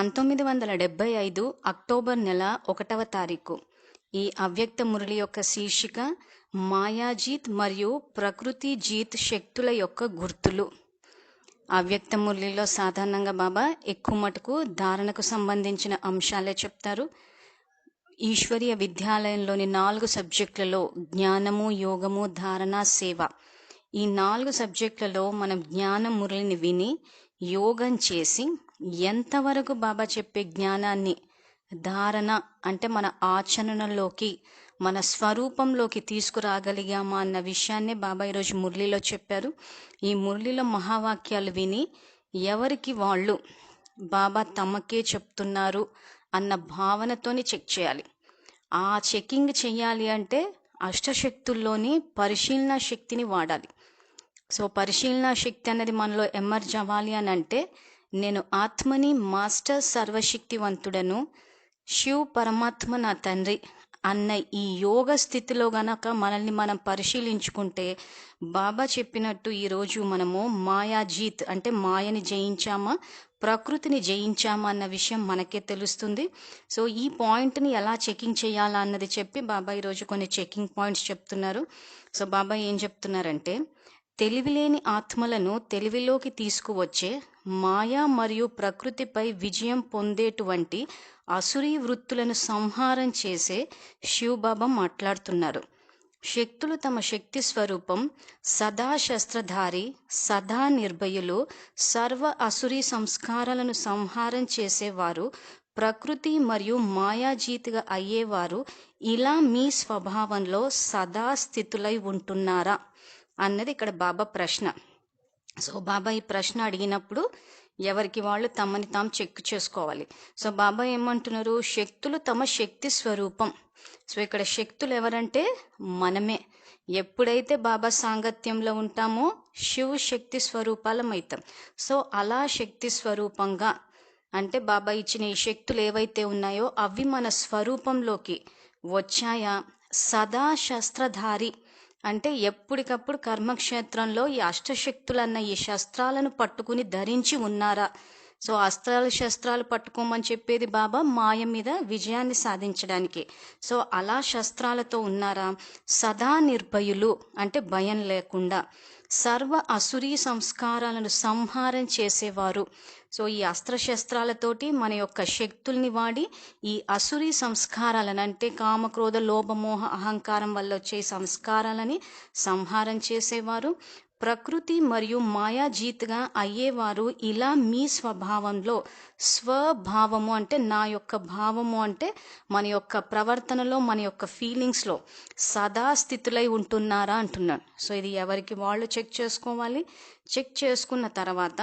పంతొమ్మిది వందల డెబ్బై ఐదు అక్టోబర్ నెల ఒకటవ తారీఖు. ఈ అవ్యక్త మురళి యొక్క శీర్షిక మాయాజీత్ మరియు ప్రకృతి జీత్ శక్తుల యొక్క గుర్తులు. అవ్యక్త మురళిలో సాధారణంగా బాబా ఎక్కువ మటుకు ధారణకు సంబంధించిన అంశాలే చెప్తారు. ఈశ్వరీయ విద్యాలయంలోని నాలుగు సబ్జెక్టులలో జ్ఞానము యోగము ధారణ సేవ. ఈ నాలుగు సబ్జెక్టులలో మనం జ్ఞాన మురళిని విని యోగం చేసి ఎంతవరకు బాబా చెప్పే జ్ఞానాన్ని ధారణ అంటే మన ఆచరణలోకి మన స్వరూపంలోకి తీసుకురాగలిగామా అన్న విషయాన్నే బాబా ఈరోజు మురళిలో చెప్పారు. ఈ మురళిలో మహావాక్యాలు విని ఎవరికి వాళ్ళు బాబా తమకే చెప్తున్నారు అన్న భావనతోని చెక్ చేయాలి. ఆ చెకింగ్ చేయాలి అంటే అష్టశక్తుల్లోని పరిశీలన శక్తిని వాడాలి. సో పరిశీలన శక్తి అనేది మనలో ఎమర్జ్ అవ్వాలి అని అంటే నేను ఆత్మని మాస్టర్ సర్వశక్తివంతుడను శివ్ పరమాత్మ నా తండ్రి అన్న ఈ యోగ స్థితిలో గనక మనల్ని మనం పరిశీలించుకుంటే బాబా చెప్పినట్టు ఈరోజు మనము మాయాజీత్ అంటే మాయని జయించామా ప్రకృతిని జయించామా అన్న విషయం మనకే తెలుస్తుంది. సో ఈ పాయింట్ని ఎలా చెకింగ్ చేయాలా అన్నది చెప్పి బాబా ఈరోజు కొన్ని చెకింగ్ పాయింట్స్ చెప్తున్నారు. సో బాబా ఏం చెప్తున్నారంటే తెలివిలేని ఆత్మలను తెలివిలోకి తీసుకువచ్చే మాయా మరియు ప్రకృతిపై విజయం పొందేటువంటి అసురీ వృత్తులను సంహారం చేసే శివబాబా మాట్లాడుతున్నారు. శక్తులు తమ శక్తి స్వరూపం సదా శస్త్రధారి సదా నిర్భయులు సర్వ అసురీ సంస్కారాలను సంహారం చేసేవారు ప్రకృతి మరియు మాయాజీతిగా అయ్యేవారు ఇలా మీ స్వభావంలో సదా స్థితులై ఉంటున్నారా? అన్నది ఇక్కడ బాబా ప్రశ్న. సో బాబా ఈ ప్రశ్న అడిగినప్పుడు ఎవరికి వాళ్ళు తమని తాము చెక్ చేసుకోవాలి. సో బాబా ఏమంటున్నారు? శక్తులు తమ శక్తి స్వరూపం. సో ఇక్కడ శక్తులు ఎవరంటే? మనమే. ఎప్పుడైతే బాబా సాంగత్యంలో ఉంటామో శివ శక్తి స్వరూపాలం అవుతాం సో అలా శక్తి స్వరూపంగా అంటే బాబా ఇచ్చిన ఈ శక్తులు ఏవైతే ఉన్నాయో అవి మన స్వరూపంలోకి వచ్చాయా? సదా శస్త్రధారి అంటే ఎప్పటికప్పుడు కర్మక్షేత్రంలో ఈ అష్టశక్తులన్న ఈ శస్త్రాలను పట్టుకుని ధరించి ఉన్నారా? సో అస్త్రాలు శస్త్రాలు పట్టుకోమని చెప్పేది బాబా మాయ మీద విజయాన్ని సాధించడానికి. సో అలా శస్త్రాలతో ఉన్నారా? సదా నిర్భయులు అంటే భయం లేకుండా. సర్వ అసురీ సంస్కారాలను సంహారం చేసేవారు. సో ఈ అస్త్రశస్త్రాలతోటి మన యొక్క శక్తుల్ని వాడి ఈ అసురి సంస్కారాలను అంటే కామక్రోధ లోభమోహ అహంకారం వల్ల వచ్చే సంస్కారాలని సంహారం చేసేవారు. ప్రకృతి మరియు మాయాజీత్గా అయ్యేవారు ఇలా మీ స్వభావంలో స్వభావము అంటే నా యొక్క భావము అంటే మన యొక్క ప్రవర్తనలో మన యొక్క ఫీలింగ్స్లో సదా స్థితులై ఉంటున్నారా అంటున్నాను. సో ఇది ఎవరికి వాళ్ళు చెక్ చేసుకోవాలి. చెక్ చేసుకున్న తర్వాత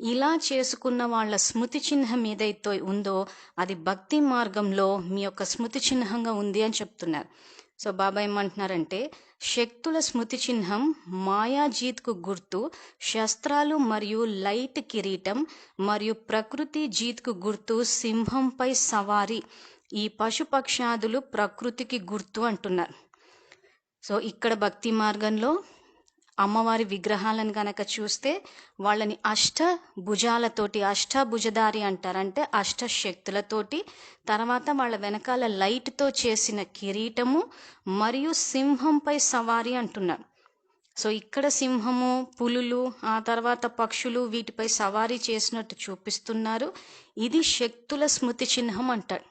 ఇలా చేసుకున్న వాళ్ళ స్మృతి చిహ్నం ఏదైతే ఉందో అది భక్తి మార్గంలో మీ యొక్క స్మృతి చిహ్నంగా ఉంది అని చెప్తున్నారు. సో బాబా ఏమంటున్నారంటే శక్తుల స్మృతి చిహ్నం మాయాజీత్కు గుర్తు శస్త్రాలు మరియు లైట్ కిరీటం మరియు ప్రకృతి జీత్కు గుర్తు సింహంపై సవారి ఈ పశుపక్షాదులు ప్రకృతికి గుర్తు అంటున్నారు. సో ఇక్కడ భక్తి మార్గంలో అమ్మవారి విగ్రహాలను కనుక చూస్తే వాళ్ళని అష్ట భుజాలతోటి అష్టభుజదారి అంటారంటే అష్ట శక్తులతోటి తర్వాత వాళ్ళ వెనకాల లైట్తో చేసిన కిరీటము మరియు సింహంపై సవారి అంటున్నారు. సో ఇక్కడ సింహము పులులు ఆ తర్వాత పక్షులు వీటిపై సవారీ చేసినట్టు చూపిస్తున్నారు. ఇది శక్తుల స్మృతి చిహ్నం అంటారు.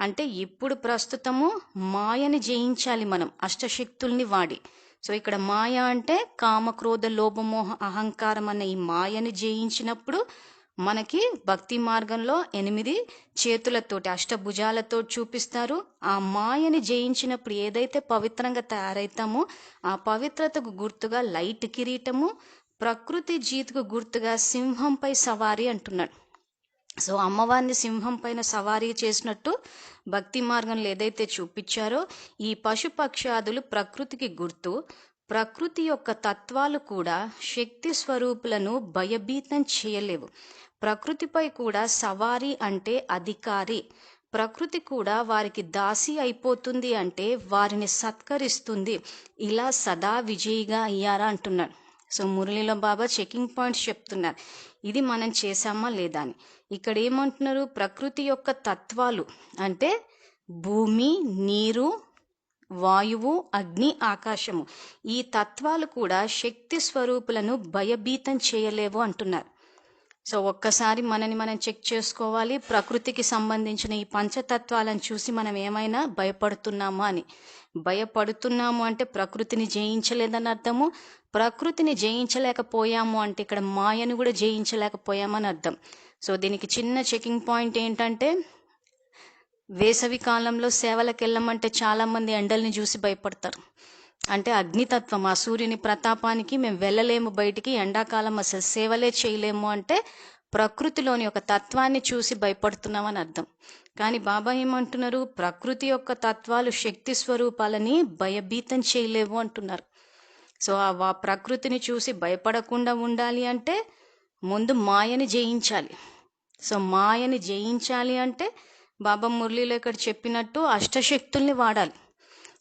అంటే ఇప్పుడు ప్రస్తుతము మాయని జయించాలి మనం అష్టశక్తుల్ని వాడి. సో ఇక్కడ మాయ అంటే కామక్రోధ లోభమోహ అహంకారం అన్న ఈ మాయని జయించినప్పుడు మనకి భక్తి మార్గంలో ఎనిమిది చేతులతోటి అష్టభుజాలతో చూపిస్తారు. ఆ మాయని జయించినప్పుడు ఏదైతే పవిత్రంగా తయారైతామో ఆ పవిత్రతకు గుర్తుగా లైట్ కిరీటము ప్రకృతి జీతుకు గుర్తుగా సింహంపై సవారీ అంటున్నాడు. సో అమ్మవారిని సింహం పైన సవారీ చేసినట్టు భక్తి మార్గంలో ఏదైతే చూపించారో ఈ పశుపక్షాదులు ప్రకృతికి గుర్తు. ప్రకృతి యొక్క తత్వాలు కూడా శక్తి స్వరూపులను భయభీతం చేయలేవు. ప్రకృతిపై కూడా సవారీ అంటే అధికారి. ప్రకృతి కూడా వారికి దాసి అయిపోతుంది అంటే వారిని సత్కరిస్తుంది. ఇలా సదా విజయిగా అయ్యారా అంటున్నాడు. సో మురళిలో బాబా చెకింగ్ పాయింట్స్ చెప్తున్నారు. ఇది మనం చేశామా లేదా అని. ఇక్కడ ఏమంటున్నారు? ప్రకృతి యొక్క తత్వాలు అంటే భూమి నీరు వాయువు అగ్ని ఆకాశము. ఈ తత్వాలు కూడా శక్తి స్వరూపులను భయభీతం చేయలేవు అంటున్నారు. సో ఒక్కసారి మనని మనం చెక్ చేసుకోవాలి. ప్రకృతికి సంబంధించిన ఈ పంచతత్వాలను చూసి మనం ఏమైనా భయపడుతున్నామా అని. భయపడుతున్నాము అంటే ప్రకృతిని జయించలేదని అర్థము. ప్రకృతిని జయించలేకపోయాము అంటే ఇక్కడ మాయను కూడా జయించలేకపోయామని అర్థం. సో దీనికి చిన్న చెకింగ్ పాయింట్ ఏంటంటే వేసవి కాలంలో సేవలకు వెళ్ళమంటే చాలామంది ఎండల్ని చూసి భయపడతారు. అంటే అగ్నితత్వం ఆ సూర్యుని ప్రతాపానికి మేము వెళ్ళలేము బయటికి ఎండాకాలం అసలు సేవలే చేయలేము అంటే ప్రకృతిలోని ఒక తత్వాన్ని చూసి భయపడుతున్నామని అర్థం. కానీ బాబా ఏమంటున్నారు? ప్రకృతి యొక్క తత్వాలు శక్తి స్వరూపాలని భయభీతం చేయలేవు అంటున్నారు. సో ఆ ప్రకృతిని చూసి భయపడకుండా ఉండాలి అంటే ముందు మాయని జయించాలి. సో మాయని జయించాలి అంటే బాబా మురళీలో ఇక్కడ చెప్పినట్టు అష్టశక్తుల్ని వాడాలి.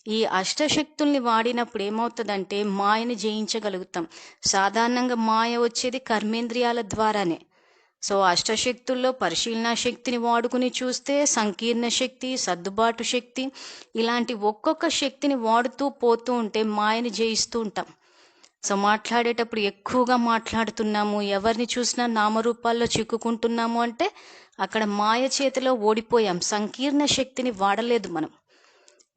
ఈ అష్టశక్తుల్ని వాడినప్పుడు ఏమవుతుందంటే మాయని జయించగలుగుతాం. సాధారణంగా మాయ వచ్చేది కర్మేంద్రియాల ద్వారానే. సో అష్టశక్తుల్లో పరిశీలన శక్తిని వాడుకుని చూస్తే సంకీర్ణ శక్తి సర్దుబాటు శక్తి ఇలాంటి ఒక్కొక్క శక్తిని వాడుతూ పోతూ ఉంటే మాయని జయిస్తూ ఉంటాం. సో మాట్లాడేటప్పుడు ఎక్కువగా మాట్లాడుతున్నాము ఎవరిని చూసినా నామరూపాల్లో చిక్కుకుంటున్నాము అంటే అక్కడ మాయ చేతిలో ఓడిపోయాం. సంకీర్ణ శక్తిని వాడలేదు మనం.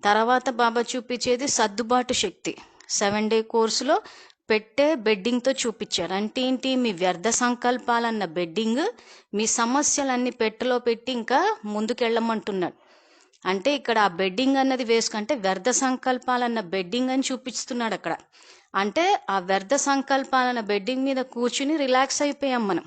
తర్వాత బాబా చూపించేది సర్దుబాటు శక్తి. సెవెన్ డే కోర్సులో పెట్టే బెడ్డింగ్తో చూపించారు. అంటే ఏంటి? మీ వ్యర్థ సంకల్పాలన్న బెడ్డింగ్ మీ సమస్యలన్నీ పెట్టెలో పెట్టి ఇంకా ముందుకెళ్ళమంటున్నాడు. అంటే ఇక్కడ ఆ బెడ్డింగ్ అన్నది వేసుకుంటే వ్యర్థ సంకల్పాలన్న బెడ్డింగ్ అని చూపిస్తున్నాడు అక్కడ. అంటే ఆ వ్యర్థ సంకల్పాలన్న బెడ్డింగ్ మీద కూర్చుని రిలాక్స్ అయిపోయాం మనం.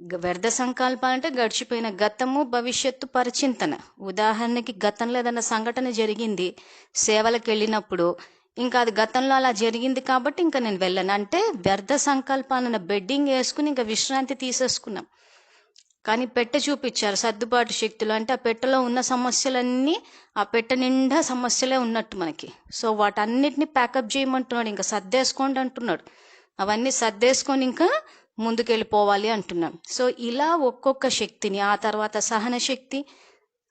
వ్యర్థ వ్యర్థ సంకల్పాలంటే గడిచిపోయిన గతము భవిష్యత్తు పరిచింతన. ఉదాహరణకి గతంలో ఏదైనా సంఘటన జరిగింది సేవలకు వెళ్ళినప్పుడు ఇంకా అది గతంలో అలా జరిగింది కాబట్టి ఇంకా నేను వెళ్ళను. అంటే వ్యర్థ సంకల్పాలన్న బెడ్డింగ్ వేసుకుని ఇంకా విశ్రాంతి తీసేసుకున్నాం. కానీ పెట్టె చూపించారు సర్దుబాటు శక్తులు. అంటే ఆ పెట్టెలో ఉన్న సమస్యలన్నీ ఆ పెట్టె నిండా సమస్యలే ఉన్నట్టు మనకి. సో వాటన్నిటిని ప్యాకప్ చేయమంటున్నాడు. ఇంకా సర్దేసుకోండి అంటున్నాడు. అవన్నీ సర్దేసుకొని ఇంకా ముందుకెళ్ళిపోవాలి అంటున్నాం. సో ఇలా ఒక్కొక్క శక్తిని ఆ తర్వాత సహన శక్తి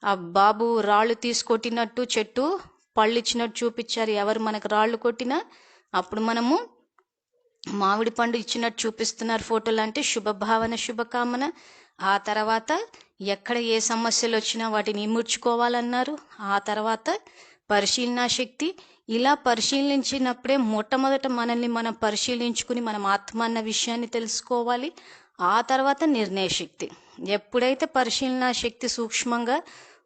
ఆ బాబు రాళ్ళు తీసుకొట్టినట్టు చెట్టు పళ్ళు ఇచ్చినట్టు చూపించారు. ఎవరు మనకు రాళ్ళు కొట్టినా అప్పుడు మనము మామిడి పండు ఇచ్చినట్టు చూపిస్తున్నారు ఫోటోలు అంటే శుభభావన శుభకామన. ఆ తర్వాత ఎక్కడ ఏ సమస్యలు వచ్చినా వాటిని ఇముడ్చుకోవాలన్నారు. ఆ తర్వాత పరిశీలనా శక్తి ఇలా పరిశీలించినప్పుడే మొట్టమొదట మనల్ని మనం పరిశీలించుకుని మనం ఆత్మ అన్న విషయాన్ని తెలుసుకోవాలి. ఆ తర్వాత నిర్ణయ శక్తి. ఎప్పుడైతే పరిశీలన శక్తి సూక్ష్మంగా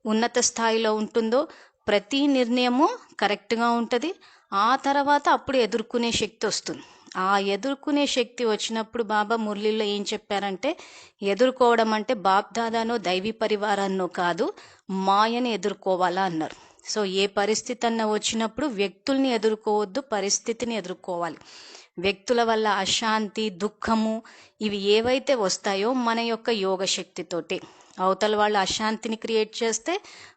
ఉన్నత స్థాయిలో ఉంటుందో ప్రతి నిర్ణయము కరెక్ట్గా ఉంటుంది. ఆ తర్వాత అప్పుడు ఎదుర్కొనే శక్తి వస్తుంది. ఆ ఎదుర్కొనే శక్తి వచ్చినప్పుడు బాబా మురళిలో ఏం చెప్పారంటే ఎదుర్కోవడం అంటే బాప్దాదానో దైవీ పరివారాన్నో కాదు మాయని ఎదుర్కోవాలా అన్నారు. సో ఏ పరిస్థితి అన్న వచ్చినప్పుడు వ్యక్తుల్ని ఎదుర్కోవద్దు పరిస్థితిని ఎదుర్కోవాలి. వ్యక్తుల వల్ల అశాంతి దుఃఖము ఇవి ఏవైతే వస్తాయో మన యొక్క యోగ శక్తితోటి అవతల వాళ్ళు అశాంతిని క్రియేట్ చేస్తే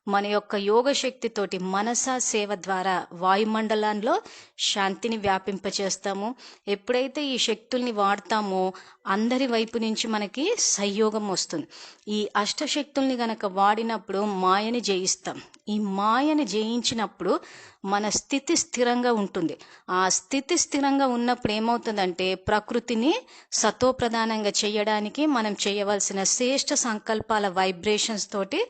మన యొక్క యోగ శక్తితోటి మనస సేవ ద్వారా వాయుమండలంలో శాంతిని వ్యాపింపచేస్తాము. ఎప్పుడైతే ఈ శక్తుల్ని వాడతామో అందరి వైపు నుంచి మనకి సంయోగం వస్తుంది. ఈ అష్టశక్తుల్ని గనక వాడినప్పుడు మాయని జయిస్తాం. ఈ మాయని జయించినప్పుడు మన స్థితి స్థిరంగా ఉంటుంది. ఆ స్థితి స్థిరంగా ఉన్నప్పుడు ఏమవుతుందంటే ప్రకృతిని సతోప్రధానంగా చేయడానికి మనం చేయవలసిన శ్రేష్ట సంకల్పాల వైబ్రేషన్స్ తోటి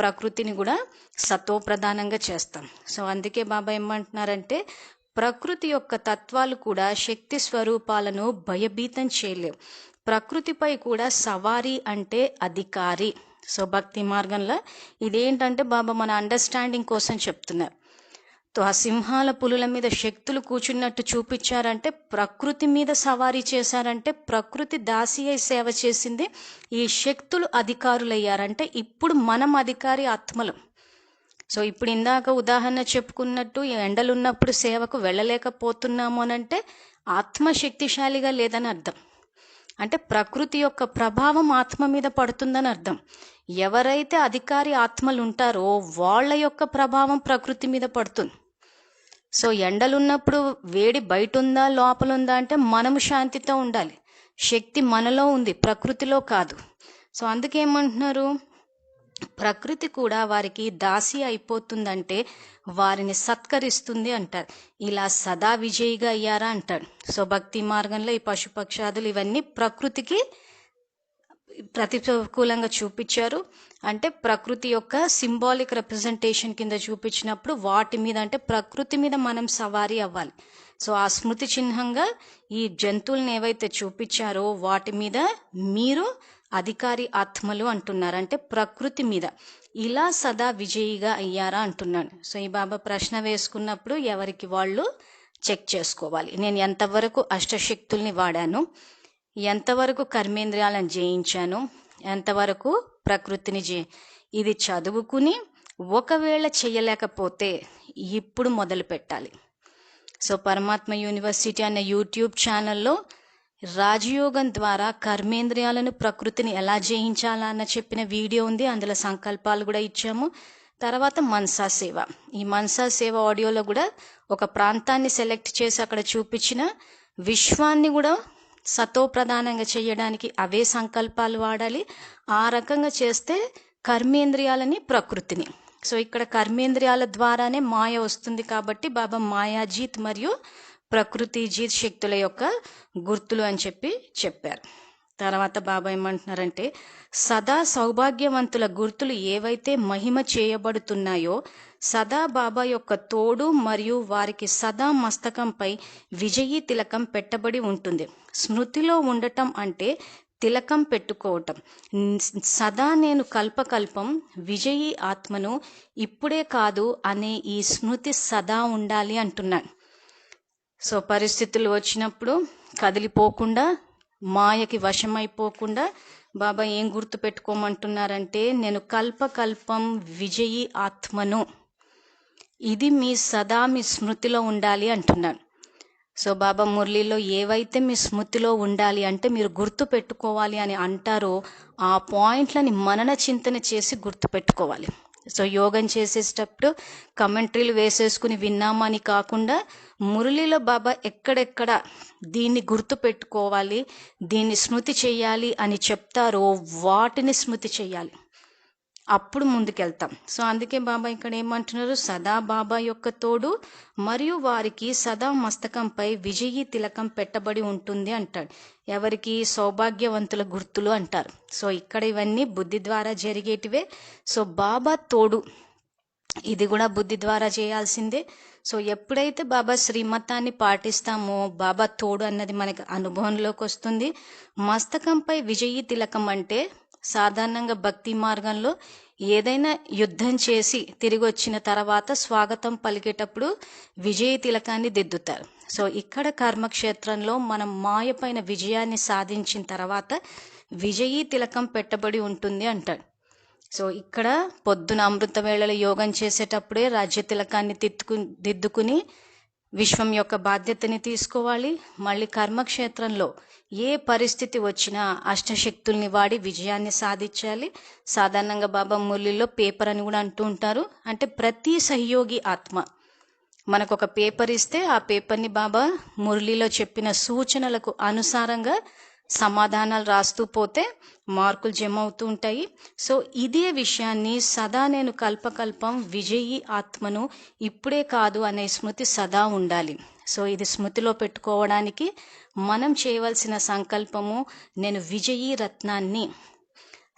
ప్రకృతిని కూడా సత్వప్రధానంగా చేస్తాం. సో అందుకే బాబా ఏమంటున్నారంటే ప్రకృతి యొక్క తత్వాలు కూడా శక్తి స్వరూపాలను భయభీతం చేయలేవు. ప్రకృతిపై కూడా సవారీ అంటే అధికారి. సో భక్తి మార్గంలో ఇదేంటంటే బాబా మన అండర్స్టాండింగ్ కోసం చెప్తున్నారు. ఆ సింహాల పులుల మీద శక్తులు కూర్చున్నట్టు చూపించారంటే ప్రకృతి మీద సవారీ చేశారంటే ప్రకృతి దాసి అయి సేవ చేసింది ఈ శక్తులు అధికారులయ్యారంటే ఇప్పుడు మనం అధికారి ఆత్మలు. సో ఇప్పుడు ఇందాక ఉదాహరణ చెప్పుకున్నట్టు ఎండలున్నప్పుడు ఎండలు ఉన్నప్పుడు సేవకు వెళ్ళలేకపోతున్నాము అని అంటే ఆత్మ శక్తిశాలిగా లేదని అర్థం. అంటే ప్రకృతి యొక్క ప్రభావం ఆత్మ మీద పడుతుందని అర్థం. ఎవరైతే అధికారి ఆత్మలు ఉంటారో వాళ్ళ యొక్క ప్రభావం ప్రకృతి మీద పడుతుంది. సో ఎండలున్నప్పుడు వేడి బయట ఉందా లోపల ఉందా అంటే మనము శాంతితో ఉండాలి. శక్తి మనలో ఉంది ప్రకృతిలో కాదు. సో అందుకేమంటున్నారు? ప్రకృతి కూడా వారికి దాసి అయిపోతుందంటే వారిని సత్కరిస్తుంది అంటారు. ఇలా సదా విజయిగా అయ్యారా అంటాడు సో భక్తి మార్గంలో ఈ పశుపక్షాదులు ఇవన్నీ ప్రకృతికి ప్రతికూలంగా చూపించారు. అంటే ప్రకృతి యొక్క సింబాలిక్ రిప్రజెంటేషన్ కింద చూపించినప్పుడు వాటి మీద అంటే ప్రకృతి మీద మనం సవారీ అవ్వాలి. సో ఆ స్మృతి చిహ్నంగా ఈ జంతువులను ఏవైతే చూపించారో వాటి మీద మీరు అధికారి ఆత్మలు అంటున్నారు. అంటే ప్రకృతి మీద. ఇలా సదా విజయిగా అయ్యారా అంటున్నాడు. సో ఈ బాబా ప్రశ్న వేసుకున్నప్పుడు ఎవరికి వాళ్ళు చెక్ చేసుకోవాలి. నేను ఎంతవరకు అష్టశక్తుల్ని వాడాను? ఎంతవరకు కర్మేంద్రియాలను జయించాను? ఎంతవరకు ప్రకృతిని జే ఇది చదువుకుని ఒకవేళ చేయలేకపోతే ఇప్పుడు మొదలు పెట్టాలి సో పరమాత్మ యూనివర్సిటీ అనే యూట్యూబ్ ఛానల్లో రాజయోగం ద్వారా కర్మేంద్రియాలను ప్రకృతిని ఎలా జయించాలా అన్న చెప్పిన వీడియో ఉంది. అందులో సంకల్పాలు కూడా ఇచ్చాము. తర్వాత మన్సా సేవ. ఈ మన్సా సేవ ఆడియోలో కూడా ఒక ప్రాంతాన్ని సెలెక్ట్ చేసి అక్కడ చూపించిన విశ్వాన్ని కూడా సతో ప్రధానంగా చేయడానికి అవే సంకల్పాలు వాడాలి. ఆ రకంగా చేస్తే కర్మేంద్రియాలని ప్రకృతిని. సో ఇక్కడ కర్మేంద్రియాల ద్వారానే మాయ వస్తుంది కాబట్టి బాబా మాయాజీత్ మరియు ప్రకృతి జీత్ శక్తుల యొక్క గుర్తులు అని చెప్పి చెప్పారు. తర్వాత బాబా ఏమంటున్నారంటే సదా సౌభాగ్యవంతుల గుర్తులు ఏవైతే మహిమ చేయబడుతున్నాయో సదా బాబా యొక్క తోడు మరియు వారికి సదా మస్తకంపై విజయీ తిలకం పెట్టబడి ఉంటుంది. స్మృతిలో ఉండటం అంటే తిలకం పెట్టుకోవటం. సదా నేను కల్పకల్పం విజయీ ఆత్మను ఇప్పుడే కాదు అనే ఈ స్మృతి సదా ఉండాలి అంటున్నాను సో పరిస్థితులు వచ్చినప్పుడు కదిలిపోకుండా మాయకి వశమైపోకుండా బాబా ఏం గుర్తు పెట్టుకోమంటున్నారంటే నేను కల్పకల్పం విజయీ ఆత్మను. ఇది మీ సదా మీ స్మృతిలో ఉండాలి అంటున్నాను. సో బాబా మురళిలో ఏవైతే మీ స్మృతిలో ఉండాలి అంటే మీరు గుర్తు పెట్టుకోవాలి అని అంటారో ఆ పాయింట్లని మనన చింతన చేసి గుర్తు పెట్టుకోవాలి. సో యోగం చేసేటప్పుడు కమెంట్రీలు వేసేసుకుని విన్నామని కాకుండా మురళిలో బాబా ఎక్కడెక్కడ దీన్ని గుర్తు పెట్టుకోవాలి దీన్ని స్మృతి చేయాలి అని చెప్తారో వాటిని స్మృతి చేయాలి. అప్పుడు ముందుకెళ్తాం. సో అందుకే బాబా ఇక్కడ ఏమంటున్నారు? సదా బాబా యొక్క తోడు మరియు వారికి సదా మస్తకంపై విజయీ తిలకం పెట్టబడి ఉంటుంది అంటాడు. ఎవరికి? సౌభాగ్యవంతుల గుర్తులు అంటారు. సో ఇక్కడ ఇవన్నీ బుద్ధి ద్వారా జరిగేటివే. సో బాబా తోడు. ఇది కూడా బుద్ధి ద్వారా చేయాల్సిందే. సో ఎప్పుడైతే బాబా శ్రీమతాన్ని పాటిస్తామో బాబా తోడు అన్నది మనకి అనుభవంలోకి వస్తుంది. మస్తకంపై విజయీ తిలకం అంటే సాధారణంగా భక్తి మార్గంలో ఏదైనా యుద్ధం చేసి తిరిగి వచ్చిన తర్వాత స్వాగతం పలికేటప్పుడు విజయ తిలకాన్ని దిద్దుతారు. సో ఇక్కడ కర్మక్షేత్రంలో మనం మాయపైన విజయాన్ని సాధించిన తర్వాత విజయీ తిలకం పెట్టబడి ఉంటుంది అంటాడు. సో ఇక్కడ పొద్దున అమృత వేళల యోగం చేసేటప్పుడే రాజ్య తిలకాన్ని తిత్తుకు దిద్దుకుని విశ్వం యొక్క బాధ్యతని తీసుకోవాలి. మళ్ళీ కర్మక్షేత్రంలో ఏ పరిస్థితి వచ్చినా అష్టశక్తుల్ని వాడి విజయాన్ని సాధించాలి. సాధారణంగా బాబా మురళిలో పేపర్ అని కూడా అంటూ ఉంటారు. అంటే ప్రతి సహయోగి ఆత్మ. మనకు ఒక పేపర్ ఇస్తే ఆ పేపర్ని బాబా మురళిలో చెప్పిన సూచనలకు అనుసారంగా సమాధానాలు రాస్తూ పోతే మార్కులు జమ అవుతూ ఉంటాయి. సో ఇదే విషయాన్ని సదా నేను కల్పకల్పం విజయీ ఆత్మను ఇప్పుడే కాదు అనే స్మృతి సదా ఉండాలి. సో ఇది స్మృతిలో పెట్టుకోవడానికి మనం చేయవలసిన సంకల్పము నేను విజయీ రత్నాన్ని.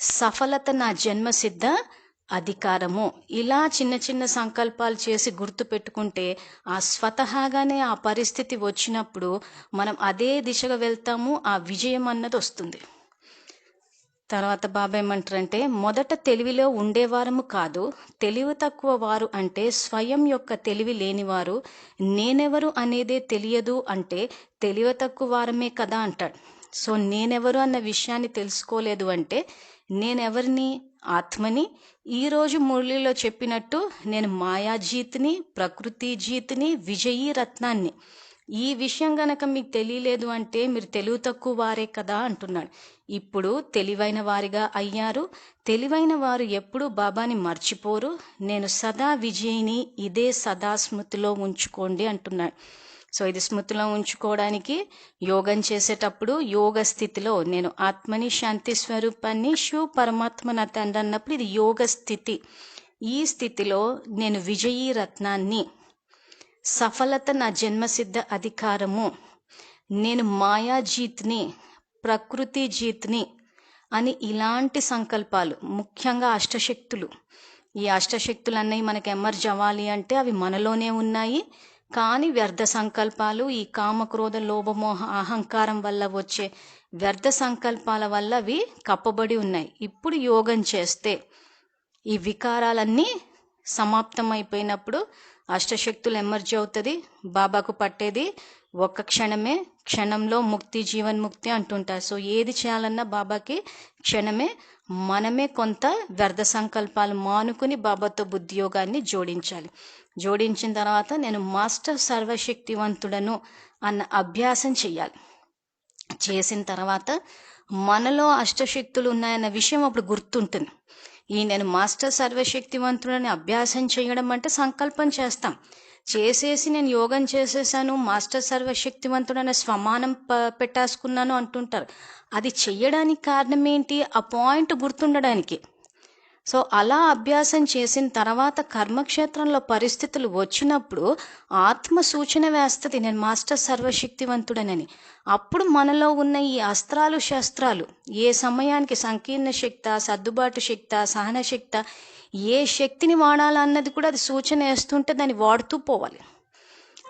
సఫలత నా జన్మసిద్ధ అధికారము. ఇలా చిన్న చిన్న సంకల్పాలు చేసి గుర్తు పెట్టుకుంటే ఆ స్వతహాగానే ఆ పరిస్థితి వచ్చినప్పుడు మనం అదే దిశగా వెళ్తాము ఆ విజయం అన్నది వస్తుంది. తర్వాత బాబా ఏమంటారంటే మొదట తెలివిలో ఉండేవారము కాదు తెలివి తక్కువ వారు అంటే స్వయం యొక్క తెలివి లేనివారు నేనెవరు అనేదే తెలియదు అంటే తెలివి తక్కువ వారమే కదా అంటాడు. సో నేనెవరు అన్న విషయాన్ని తెలుసుకోలేదు అంటే నేనెవరిని? ఆత్మని ఈరోజు మురళిలో చెప్పినట్టు నేను మాయాజీత్ని ప్రకృతి జీత్ని విజయీ రత్నాన్ని. ఈ విషయం గనక మీకు తెలియలేదు అంటే మీరు తెలివి తక్కువ వారే కదా అంటున్నాడు. ఇప్పుడు తెలివైన వారిగా అయ్యారు. తెలివైన వారు ఎప్పుడూ బాబాని మర్చిపోరు. నేను సదా విజయిని ఇదే సదా స్మృతిలో ఉంచుకోండి అంటున్నాడు. సో ఇది స్మృతిలో ఉంచుకోవడానికి యోగం చేసేటప్పుడు యోగ స్థితిలో నేను ఆత్మని శాంతి స్వరూపాన్ని శివ పరమాత్మ నా తండ్రి అన్నప్పుడు ఇది యోగ స్థితి. ఈ స్థితిలో నేను విజయీ రత్నాన్ని సఫలత నా జన్మసిద్ధ అధికారము నేను మాయాజీత్ని ప్రకృతి జీత్ని అని ఇలాంటి సంకల్పాలు ముఖ్యంగా అష్టశక్తులు. ఈ అష్టశక్తులు అన్నీ మనకి ఎమర్జ్ అవ్వాలి అంటే అవి మనలోనే ఉన్నాయి. కానీ వ్యర్థ సంకల్పాలు ఈ కామక్రోధ లోభమోహ అహంకారం వల్ల వచ్చే వ్యర్థ సంకల్పాల వల్ల అవి కప్పబడి ఉన్నాయి. ఇప్పుడు యోగం చేస్తే ఈ వికారాలన్నీ సమాప్తం అయిపోయినప్పుడు అష్టశక్తులు ఎమర్జీ అవుతుంది బాబాకు పట్టేది ఒక్క క్షణమే క్షణంలో ముక్తి జీవన్ముక్తి అంటుంటారు. సో ఏది చేయాలన్నా బాబాకి క్షణమే మనమే కొంత వ్యర్థ సంకల్పాలు మానుకుని బాబాతో బుద్ధియోగాన్ని జోడించాలి. జోడించిన తర్వాత నేను మాస్టర్ సర్వశక్తివంతుడను అన్న అభ్యాసం చెయ్యాలి. చేసిన తర్వాత మనలో అష్టశక్తులు ఉన్నాయన్న విషయం అప్పుడు గుర్తుంటుంది. ఈ నేను మాస్టర్ సర్వశక్తివంతుడని అభ్యాసం చేయడం అంటే సంకల్పం చేస్తాం. చేసేసి నేను యోగం చేసేసాను మాస్టర్ సర్వశక్తివంతుడనే స్వమానం ప పెట్టేసుకున్నాను అంటుంటారు. అది చెయ్యడానికి కారణం ఏంటి? ఆ పాయింట్ గుర్తుండడానికి. సో అలా అభ్యాసం చేసిన తర్వాత కర్మక్షేత్రంలో పరిస్థితులు వచ్చినప్పుడు ఆత్మ సూచన వేస్తుంది నేను మాస్టర్ సర్వశక్తివంతుడనని. అప్పుడు మనలో ఉన్న ఈ అస్త్రాలు శస్త్రాలు ఏ సమయానికి సంకీర్ణ శక్త సర్దుబాటు శక్త సహన శక్త ఏ శక్తిని వాడాలన్నది కూడా అది సూచన వేస్తుంటే దాన్ని వాడుతూ పోవాలి.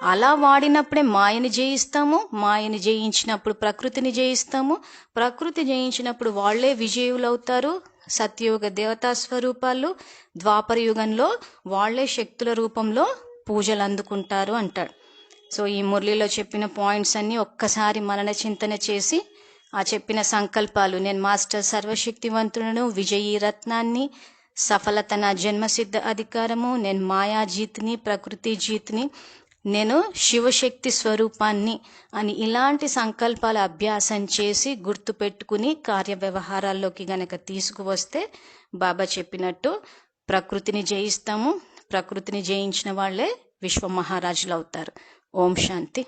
అలా వాడినప్పుడే మాయని జయిస్తాము మాయని జయించినప్పుడు ప్రకృతిని జయిస్తాము ప్రకృతి జయించినప్పుడు వాళ్ళే విజయులవుతారు సత్యయుగ దేవతా స్వరూపాలు ద్వాపర యుగంలో వాళ్ళే శక్తుల రూపంలో పూజలు అందుకుంటారు అంటాడు. సో ఈ మురళిలో చెప్పిన పాయింట్స్ అన్నీ ఒక్కసారి మనన చింతన చేసి ఆ చెప్పిన సంకల్పాలు నేను మాస్టర్ సర్వశక్తివంతులను విజయీ రత్నాన్ని సఫలత నా జన్మసిద్ధ అధికారము నేను మాయా జీత్ని ప్రకృతి జీత్ని నేను శివశక్తి స్వరూపాన్ని అని ఇలాంటి సంకల్పాల అభ్యాసం చేసి గుర్తుపెట్టుకుని కార్య వ్యవహారాల్లోకి గనక తీసుకువస్తే బాబా చెప్పినట్టు ప్రకృతిని జయిస్తాము. ప్రకృతిని జయించిన వాళ్ళే విశ్వ మహారాజులు అవుతారు ఓం శాంతి.